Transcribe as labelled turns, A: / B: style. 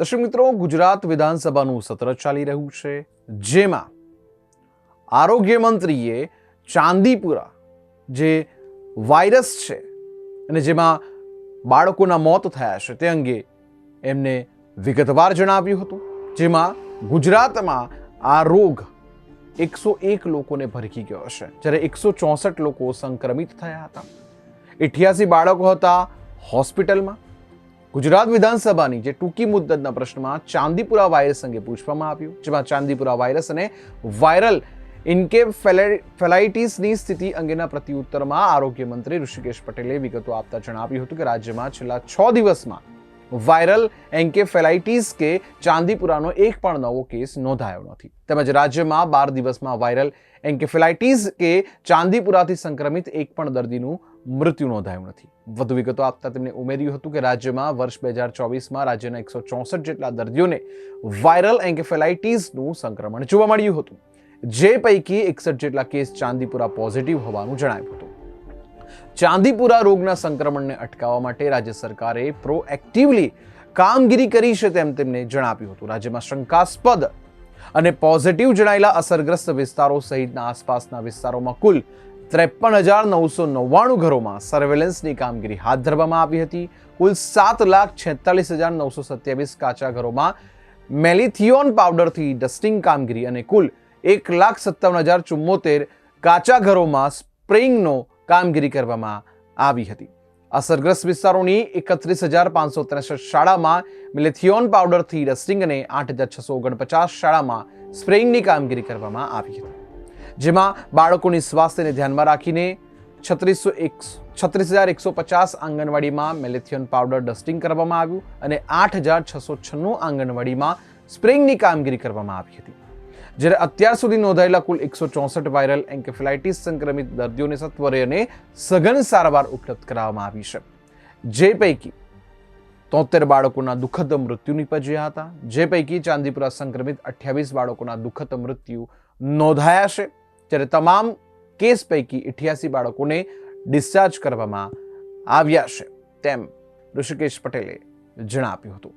A: દર્શક મિત્રો, ગુજરાત વિધાનસભાનું સત્ર ચાલી રહ્યું છે, જેમાં આરોગ્ય મંત્રીએ ચાંદીપુરા જે વાયરસ છે અને જેમાં બાળકોના મોત થયા છે તે અંગે એમને વિગતવાર જણાવ્યું હતું. જેમાં ગુજરાતમાં આ રોગ એકસો એક લોકોને ભરકી ગયો છે જ્યારે એકસો ચોસઠ લોકો સંક્રમિત થયા હતા. ઇઠ્યાસી બાળકો હતા હોસ્પિટલમાં. ગુજરાત વિધાનસભાની જે ટૂંકી મુદ્દતના પ્રશ્નમાં ચાંદીપુરા વાયરસ અંગે પૂછવામાં આવ્યું, જેમાં ચાંદીપુરા વાયરસ અને વાયરલ ઇન્કેફેલાઇટિસની સ્થિતિ અંગેના પ્રત્યુત્તરમાં આરોગ્ય મંત્રી ઋષિકેશ પટેલે વિગતો આપતા જણાવ્યું હતું કે રાજ્યમાં છેલ્લા છ દિવસમાં વાયરલ એન્કેફેલાઇટીસ કે ચાંદીપુરાનો એક પણ નવો કેસ નોંધાયો નથી. તેમજ રાજ્યમાં બાર દિવસમાં વાયરલ એન્કેફેલાઇટીસ કે ચાંદીપુરાથી સંક્રમિત એક પણ દર્દીનું મૃત્યુ નોંધાયું નથી. વધુ વિગતો આપતા તેમણે ઉમેર્યું હતું કે રાજ્યમાં વર્ષ બે હજાર ચોવીસમાં રાજ્યના એકસો ચોસઠ જેટલા દર્દીઓને વાયરલ એન્કેફેલાઇટીસનું સંક્રમણ જોવા મળ્યું હતું. જે પૈકી એકસઠ જેટલા કેસ ચાંદીપુરા પોઝિટિવ હોવાનું જણાવ્યું હતું. ચાંદીપુરા રોગના સંક્રમણને અટકાવવા માટે રાજ્ય સરકારે પ્રોએક્ટિવલી કામગીરી કરી છે તેમ તેમને જણાવ્યું હતું. રાજ્યમાં શંકાસ્પદ અને પોઝિટિવ જણાયેલા અસરગ્રસ્ત વિસ્તારો સહિતના આસપાસના વિસ્તારોમાં કુલ ત્રેપન હજાર નવસો નવ્વાણું ઘરોમાં સર્વેલન્સની કામગીરી હાથ ધરવામાં આવી હતી. કુલ સાત લાખ છેતાલીસ હજાર નવસો સત્યાવીસ કાચા ઘરોમાં મેલિથિયોન પાવડરથી ડસ્ટિંગ કામગીરી અને કુલ એક લાખ સત્તાવન હજાર ચુમ્મોતેર કાચા ઘરોમાં સ્પ્રેઇંગનો કામગીરી કરવામાં આવી હતી. અસરગ્રસ્ત વિસ્તારોની એકત્રીસ હજાર પાંચસો ત્રેસઠ શાળામાં મિલેથિયોન પાવડરથી ડસ્ટિંગ અને આઠ હજાર છસો ઓગણપચાસ શાળામાં સ્પ્રેઇંગની કામગીરી કરવામાં આવી હતી. જેમાં બાળકોની સ્વાસ્થ્યને ધ્યાનમાં રાખીને છત્રીસો એક, છત્રીસ હજાર એકસો પચાસ આંગણવાડીમાં મેલેથિયોન પાવડર ડસ્ટિંગ કરવામાં આવ્યું અને આઠ હજાર છસો છન્નું આંગણવાડીમાં સ્પ્રેઇંગની કામગીરી કરવામાં આવી હતી. જ્યારે અત્યાર સુધી નોંધાયેલા કુલ એકસો ચોસઠ વાયરલ એન્કેફેલાઇટિસ સંક્રમિત દર્દીઓને સત્વરે સઘન સારવાર ઉપલબ્ધ કરાવવામાં આવી છે. જે પૈકી તોતેર બાળકોના દુઃખદ મૃત્યુ નિપજ્યા હતા. જે પૈકી ચાંદીપુરા સંક્રમિત અઠ્યાવીસ બાળકોના દુઃખદ મૃત્યુ નોંધાયા છે. જ્યારે તમામ કેસ પૈકી અઠ્યાસી બાળકોને ડિસ્ચાર્જ કરવામાં આવ્યા છે. તેમ ઋષિકેશ પટેલે જણાવ્યું હતું.